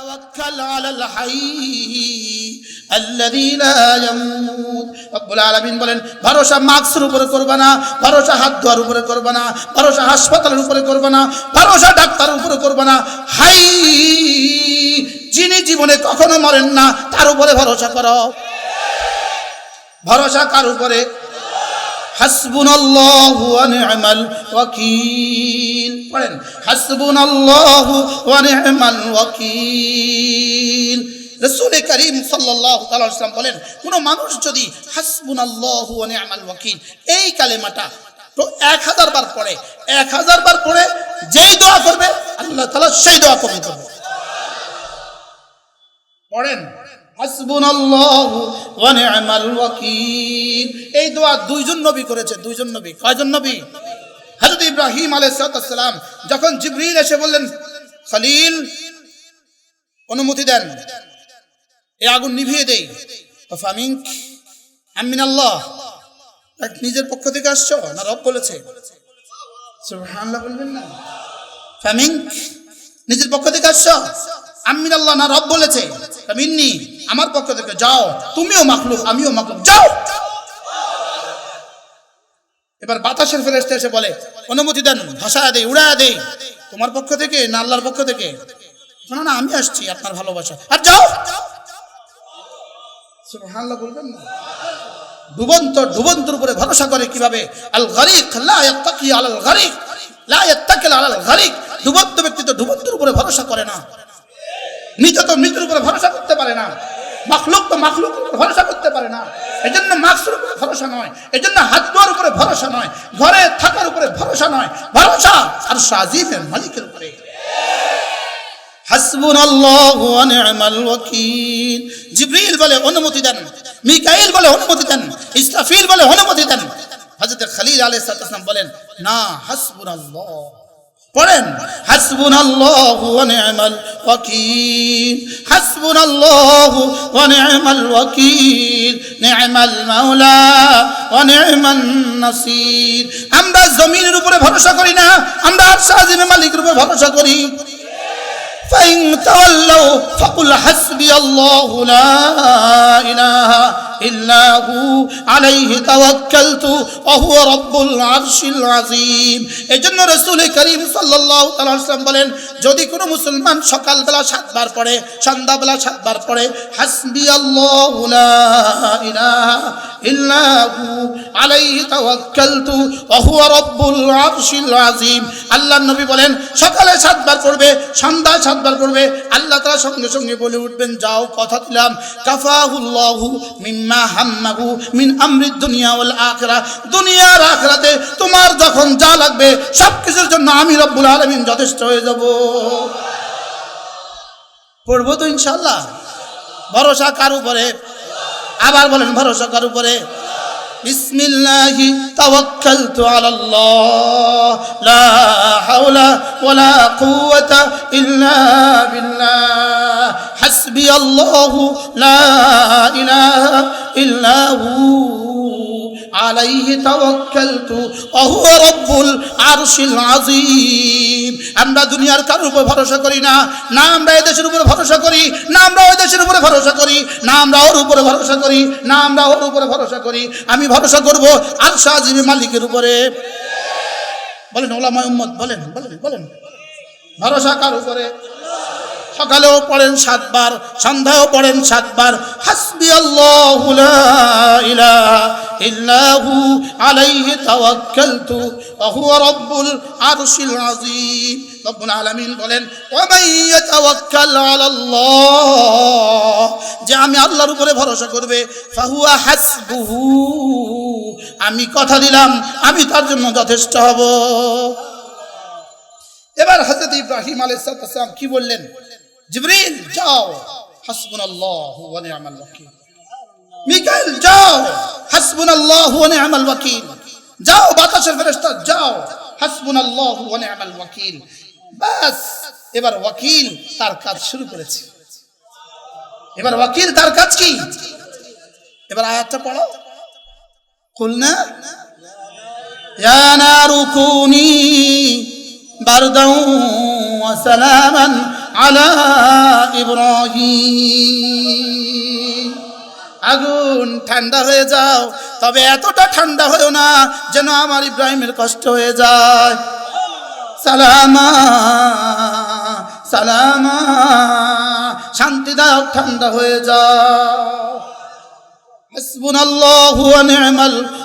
توكل على الحي الذي لا يموت রব্বুল আলামিন বলেন ভরসা মাস্কের উপরে করবে না ভরসা হাত ধোয়ার উপরে করবে না ভরসা হাসপাতালের উপরে করবে না ভরসা ডাক্তারের উপরে করবে না হাই যিনি জীবনে কখনো মরেন না তার উপরে ভরসা করো ভরসা কার উপরে হাসবুনাল্লাহু ওয়া নি'মাল ওয়াকিল। পড়েন, হাসবুনাল্লাহু ওয়া নি'মাল ওয়াকিল। রসুল করিম সাল্লাল্লাহু তাআলা সাল্লাম বলেন, কোন মানুষ যদি হাসবুনাল্লাহু ওয়া নি'মাল ওয়াকিল, এই কালেমাটা তো এক হাজার বার পড়ে, এক হাজার বার পড়ে যেই দোয়া করবে, আল্লাহ তাআলা সেই দোয়া কবুল করবে। পড়েন এই দোয়া দুইজন নবী করেছে, দুইজন নবী। কয়জন নবী? হযরত ইব্রাহিম আলাইহিস সালাম যখন জিবরিল এসে বললেন, খলিল, অনুমতি দেন। এই আগুন নিভিয়ে দেই। ফামিং আমিন আল্লাহ নিজের পক্ষ থেকে আসছো না রব বলেছে? বলবেন না। ফামিং নিজের পক্ষ থেকে আসছো? আমিন আল্লাহ না রব বলেছে? মিন্নি আমার পক্ষ থেকে যাও, তুমিও মাখলুক, আমিও মাখলুক, যাও। এবার বাতাসের ফেরেস্তে এসে বলে, অনুমতি দেন ভাষা দেই উড়া দেই। তোমার পক্ষ থেকে না আল্লাহর পক্ষ থেকে? না না, আমি আসছি আপনার ভালোবাসা। আর যাও। বলবেন না। ডুবন্ত, ডুবন্তর উপরে ভরসা করে কীভাবে? আল গরিক, লা ইয়াত্তাকি আলাল গরিক, লা ইয়াত্তাকিল আলাল গরিক। ডুবন্ত ব্যক্তি তো ডুবন্তর উপরে ভরসা করে না। মৃত তো মৃত্যুর উপরে ভরসা করতে পারে না। মাখলুক তো মাখলুক ভরসা করতে পারে না। এই জন্য মাস্কের উপরে ভরসা নয়। এই জন্য হাত ধোয়ার উপরে ভরসা নয়। ঘরে থাকার উপরে ভরসা নয়। ভরসা আর সাজিমের মালিকের উপরে। পড়েন হাসবুনাল্লাহু ওয়া নি'মাল ওয়াকিল হাসবুনাল্লাহু ওয়া নি'মাল ওয়াকিল নি'মাল মাওলা ওয়া নি'মান নাসির আমরা জমিনের উপরে ভরসা করি না আমরা সাজিমে মালিকের উপরে ভরসা করি فإن تولوا فقل حسبي الله لا إله إلا هو عليه توكلت وهو رب العرش العظيم এই জন্য রসুল করিম সাল্লাল্লাহু তাআলা সাল্লাম বলেন যদি কোনো মুসলমান সকালবেলা সাতবার পড়ে সন্ধ্যাবেলা সাতবার পড়ে হাসবি আল্লাহু লা ইলাহা ইল্লা হু আলাইহি তাওয়াক্কালতু ওয়া হুয়া রাব্বুল আরশিল আযীম আল্লাহর নবী বলেন সকালে সাতবার পড়বে সন্ধ্যা সাতবার পড়বে আল্লাহ তাআলা সঙ্গে সঙ্গে বলে উঠবেন যাও কথা দিলাম কাফাহুল্লাহু মিম্মা হাম্মাহু মিন আমৃত দুনিয়া ওয়াল আখরা। দুনিয়ার আখরাতে তোমার যখন যা লাগবে সব কিছুর জন্য আমি রব্বুল আলমিন যথেষ্ট হয়ে যাব। পড়ব তো ইনশাল্লাহ ভরসা কার উপরে? আবার বলেন, ভরসা কার উপরে? بسم الله توكلت على الله. لا حول ولا قوة إلا بالله. حسبي الله لا إله إلا هو. আলাইহি তাওয়াক্কালতু ওয়া রব্বুল আরশিল আযীম। আমরা দুনিয়ার কারোর উপর ভরসা করি না না আমরা এই দেশের উপরে ভরসা করি, না আমরা ওই দেশের উপরে ভরসা করি, না আমরা ওর উপরে ভরসা করি, না আমরা ওর উপরে ভরসা করি। আমি ভরসা করব আরশ আজিমের মালিকের উপরে। বলেন ওলা উম্মত, বলেন বলেন বলেন। ভরসা কার উপরে? সকালেও পড়েন সাতবার, সন্ধ্যাও পড়েন সাতবার, হাসবি আলামিন বলেন যে আমি আল্লাহর উপরে ভরসা করবে আমি কথা দিলাম, আমি তার জন্য যথেষ্ট হব। এবার হযরত ইব্রাহিম আলাইহিস কি বললেন? জিবরিল, যাও। হাসবুনাল্লাহু ওয়া নি'মাল ওয়াকিল। মিকাইল, যাও। হাসবুনাল্লাহু ওয়া নি'মাল ওয়াকিল। যাও, বাতাসের ফেরেশতা, যাও। হাসবুনাল্লাহু ওয়া নি'মাল ওয়াকিল। বাস এবার ওয়াকিল তার কাজ শুরু করেছে। এবার ওয়াকিল তার কাজ কি? এবার আয়াতটা পড়ো। কুলনা, ইয়া নারু কুনি ওয়া সালামান على ইব্রাহিম আগুন ঠান্ডা হয়ে যাও তবে এতটা ঠান্ডা হয়েও না যেন আমার ইব্রাহিমের কষ্ট হয়ে যায় সালামা সালামা শান্তিদায়ক ঠান্ডা হয়ে যাও حسبنا الله ونعم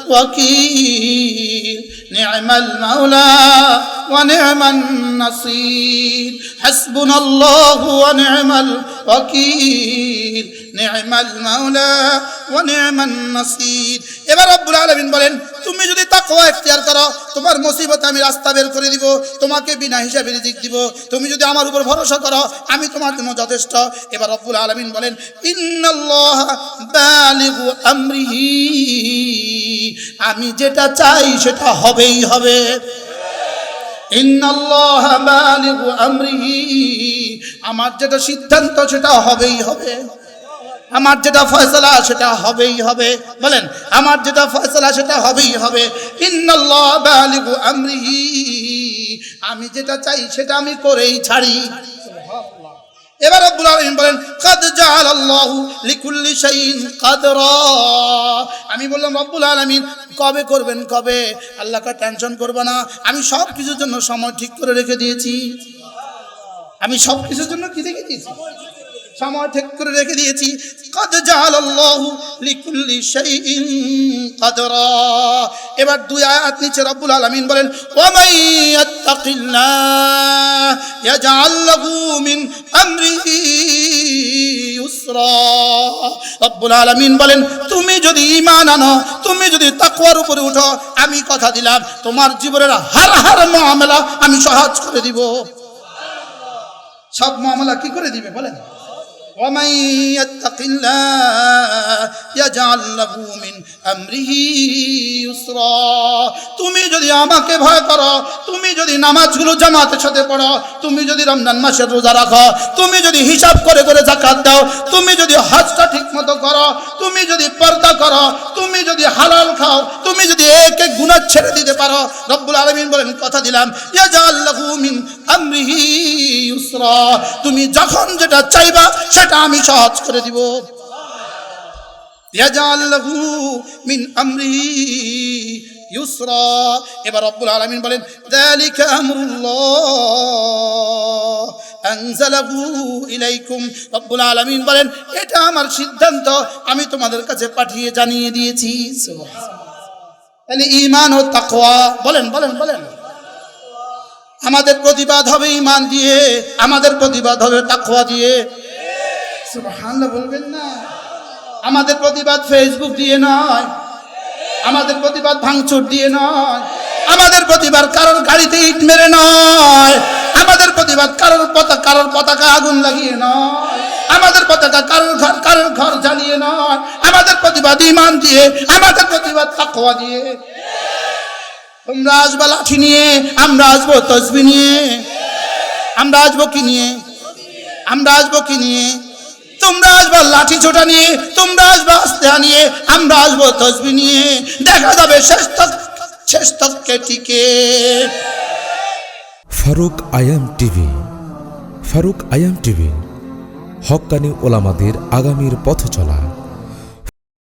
الوكيل نعم المولى ونعم النصير حسبنا الله ونعم الوكيل نعم المولى ونعم النصير এবার রব্বুল আলামিন বলেন তুমি যদি তাকওয়া ইখতিয়ার করো তোমার মুসিবত আমি রাস্তা বের করে দিব তোমাকে বিনা হিসাবে রিজিক দিব তুমি যদি আমার উপর ভরসা করো আমি তোমার জন্য যথেষ্ট এবার রব্বুল আলামিন বলেন ইন্নাল্লাহ বালিগু আমরিহি আমি যেটা চাই সেটা হবেই হবে ইন্নাল্লাহ বালিগু আমরিহি আমার যেটা সিদ্ধান্ত, সেটা হবেই হবে। আমার যেটা ফয়সলা, সেটা হবেই হবে। বলেন, আমার যেটা ফয়সলা, সেটা হবেই হবে। আমি যেটা চাই, সেটা আমি করেই ছাড়ি। এবার রব্বুল আলামিন বলেন, কাদ আল্লাহ লিকুল্লি শাইন কাদরা। আমি বললাম, রব্বুল আলমিন, কবে করবেন, কবে? আল্লাহকে টেনশন করব না। আমি সব কিছুর জন্য সময় ঠিক করে রেখে দিয়েছি। আমি সব কিছুর জন্য কি রেখে দিয়েছি? সময় ঠিক করে রেখে দিয়েছি। কদ জাআলাল্লাহু লিকুল্লি শাইইন কাদরা। এবার দুই আয়াত নিচে রব্বুল আলামিন বলেন ওয়া মান ইয়াত্তাকিল্লাহ মিন আমরিহি রব্বুল আলামিন বলেন, তুমি যদি ঈমান আনো, তুমি যদি তাকওয়ার উপরে উঠো, আমি কথা দিলাম, তোমার জীবনের হার হার মামলা আমি সহজ করে দিব। সব মামলা কি করে দিবে বলেন? ومن يتق الله يجعل له من امره يسرا তুমি যদি আমাকে ভয় করো তুমি যদি নামাজগুলো জামাতের সাথে পড়ো তুমি যদি রমজান মাসের রোজা রাখো তুমি যদি হিসাব করে করে জাকাত দাও তুমি যদি হজটা ঠিক মতো করো তুমি যদি পর্দা করো তুমি যদি হালাল খাও তুমি যদি এক এক গুনাহ ছেড়ে দিতে পারো রব্বুল আলামিন বলেন কথা দিলাম ইয়াজাল লাহু মিন আমরিহি তুমি যখন যেটা চাইবা, সেটা আমি সহজ করে দিব। মিন আমরিহি ইউসরা। এবার বলেন আলামিন বলেন, এটা আমার সিদ্ধান্ত, আমি তোমাদের কাছে পাঠিয়ে জানিয়ে দিয়েছি। সুবহানাল্লাহ। তাহলে ও তাকওয়া, বলেন বলেন বলেন। আমাদের প্রতিবাদ হবে ইমান দিয়ে, আমাদের প্রতিবাদ হবে তাকওয়া দিয়ে। বলবেন না। আমাদের প্রতিবাদ ফেসবুক দিয়ে নয়। আমাদের প্রতিবাদ ভাঙচুর দিয়ে নয়। আমাদের প্রতিবাদ কারোর গাড়িতে ইট মেরে নয়। আমাদের প্রতিবাদ কারোর পতাকা কারোর পতাকা আগুন লাগিয়ে নয়। আমাদের পতাকা কারোর ঘর কারোর ঘর জ্বালিয়ে নয়। আমাদের প্রতিবাদ ইমান দিয়ে, আমাদের প্রতিবাদ তাকওয়া দিয়ে। তোমরা আসবা লাঠি নিয়ে, আমরা আসব তসবি নিয়ে। আমরা আসব কি নিয়ে? আমরা আসব কি নিয়ে? তোমরা আসবা লাঠি ছোটা নিয়ে, তোমরা আসবা আস্তে নিয়ে আমরা আসব তসবি নিয়ে। দেখা যাবে শেষ তক শেষ তককে টিকে। ফারুক আয়াম টিভি, ফারুক আয়াম টিভি হক্কানি ওলামাদের আগামীর পথ চলা